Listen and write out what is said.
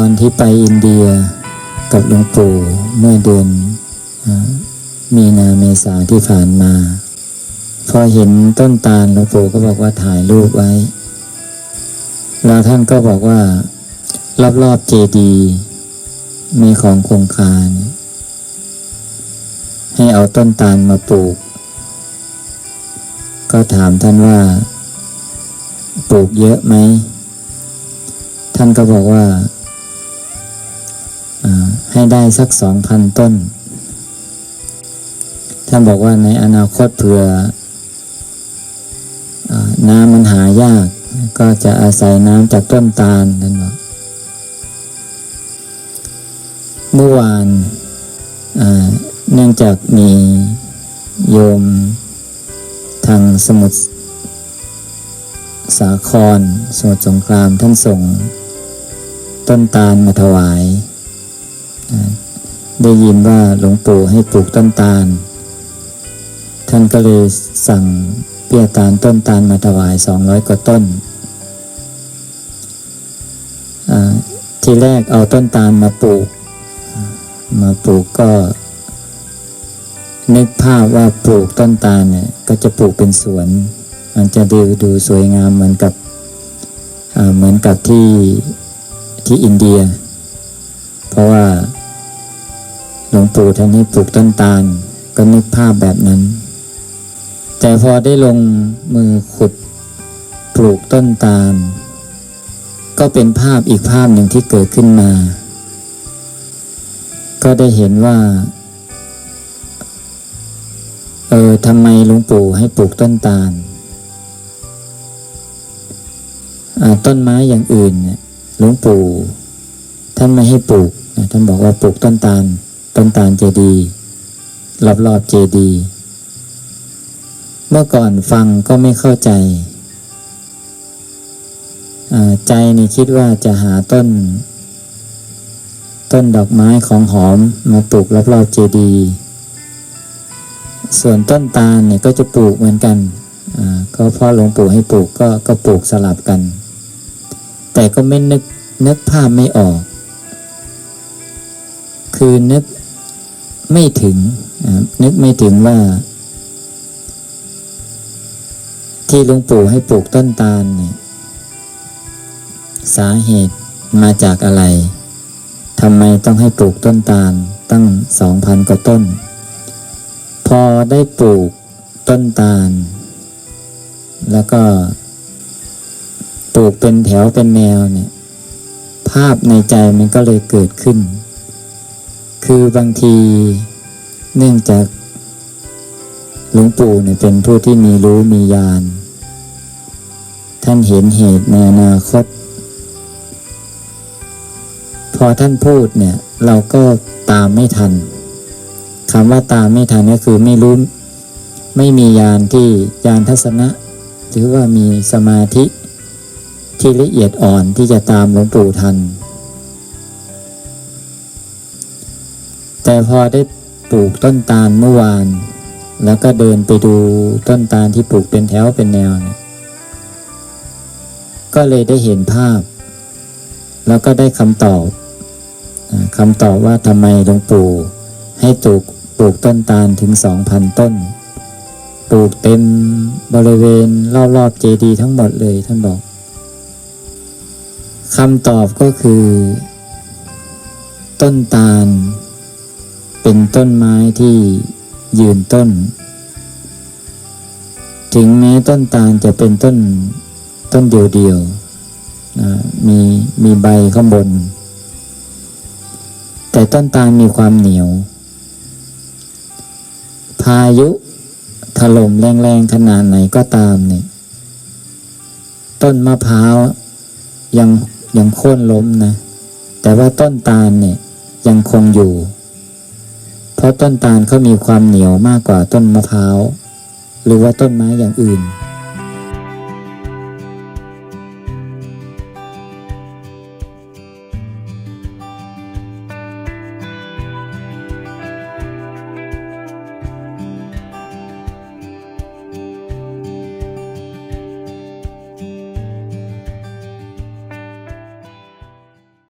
ตอนที่ไปอินเดียกับหลวงปู่เมื่อเดือนมีนาเมษาที่ผ่านมา พอเห็นต้นตาลหลวงปู่ก็บอกว่าถ่ายรูปไว้ แล้วท่านก็บอกว่า รอบๆเจดีมีของคงคาเนี่ยให้เอาต้นตาลมาปลูก ก็ถามท่านว่า ปลูกเยอะไหม ท่านก็บอกว่า ให้ได้สักสองพันต้น ท่านบอกว่าในอนาคตเผื่ออน้ำมันหายาก ก็จะอาศัยน้ำจากต้นตาลนั่นบอกเมื่อวานเนื่องจากมีโยมทางสมุทรสาครสมุทรสงครามท่านส่ง ต้นตาลมาถวาย ได้ยินว่าหลวงปู่ให้ปลูกต้นตาล ท่านก็เลยสั่งเปี้ยตาลต้นตาลมาถวายสองร้อยกว่าต้น ทีแรกเอาต้นตาลมาปลูก มาปลูกก็ นึกภาพว่าปลูกต้นตาลเนี่ยก็จะปลูกเป็นสวน มันจะดูดูสวยงามเหมือนกับเหมือนกับที่ที่อินเดีย เพราะว่า หลวงปู่ท่านให้ปลูกต้นตาล ก็นึกภาพแบบนั้น แต่พอได้ลงมือขุดปลูกต้นตาล ก็เป็นภาพอีกภาพหนึ่งที่เกิดขึ้นมา ก็ได้เห็นว่าเออทำไมหลวงปู่ให้ปลูกต้นตาลต้นไม้อย่างอื่นเนี่ยหลวงปู่ท่านไม่ให้ปลูกท่านบอกว่าปลูกต้นตาล ต้นตาลเจดีย์รอบๆเจดีเมื่อก่อนฟังก็ไม่เข้าใจ ใจนี่คิดว่าจะหาต้น ต้นดอกไม้ของหอมมาปลูกรอบๆเจดีส่วนต้นตาลเนี่ยก็จะปลูกเหมือนกันก็พ่อหลวงปู่ให้ปลูกก็ก็ปลูกสลับกัน แต่ก็ไม่นึกนึกภาพไม่ออก คือนึก ไม่ถึง นึกไม่ถึงว่า ที่หลวงปู่ให้ปลูกต้นตาลเนี่ยสาเหตุมาจากอะไรทำไมต้องให้ปลูกต้นตาลตั้งสองพันกว่าต้น พอได้ปลูกต้นตาล แล้วก็ปลูกเป็นแถวเป็นแนวเนี่ย ภาพในใจมันก็เลยเกิดขึ้น คือบางทีเนื่องจากหลวงปู่เนี่ยเป็นผู้ที่มีรู้มีญาณท่านเห็นเหตุในอนาคต พอท่านพูดเนี่ย เราก็ตามไม่ทันคำว่าตามไม่ทันก็คือไม่รู้ไม่มียานที่ยานทัศนะ หรือว่ามีสมาธิที่ละเอียดอ่อนที่จะตามหลวงปู่ทัน แต่พอได้ปลูกต้นตาลเมื่อวาน แล้วก็เดินไปดูต้นตาลที่ปลูกเป็นแถวเป็นแนวเนี่ยก็เลยได้เห็นภาพ แล้วก็ได้คำตอบคำตอบว่าทำไมหลวงปู่ให้ปลูกปลูกต้นตาลถึงสองพันต้น ปลูกเต็มบริเวณรอบๆเจดีย์ทั้งหมดเลยท่านบอกคำตอบก็คือ ต้นตาล เป็นต้นไม้ที่ยืนต้น ถึงแม้ต้นตาลจะเป็นต้นต้นเดียวๆนะมีมีใบข้างบน แต่ต้นตาลมีความเหนียว พายุถล่มแรงๆขนาดไหนก็ตามเนี่ยต้นมะพร้าวยังยังโค่นล้มนะ แต่ว่าต้นตาลเนี่ยยังคงอยู่ ราะต้นตาลเขามีความเหนียวมากกว่าต้นมะพร้าว หรือว่าต้นไม้อย่างอื่น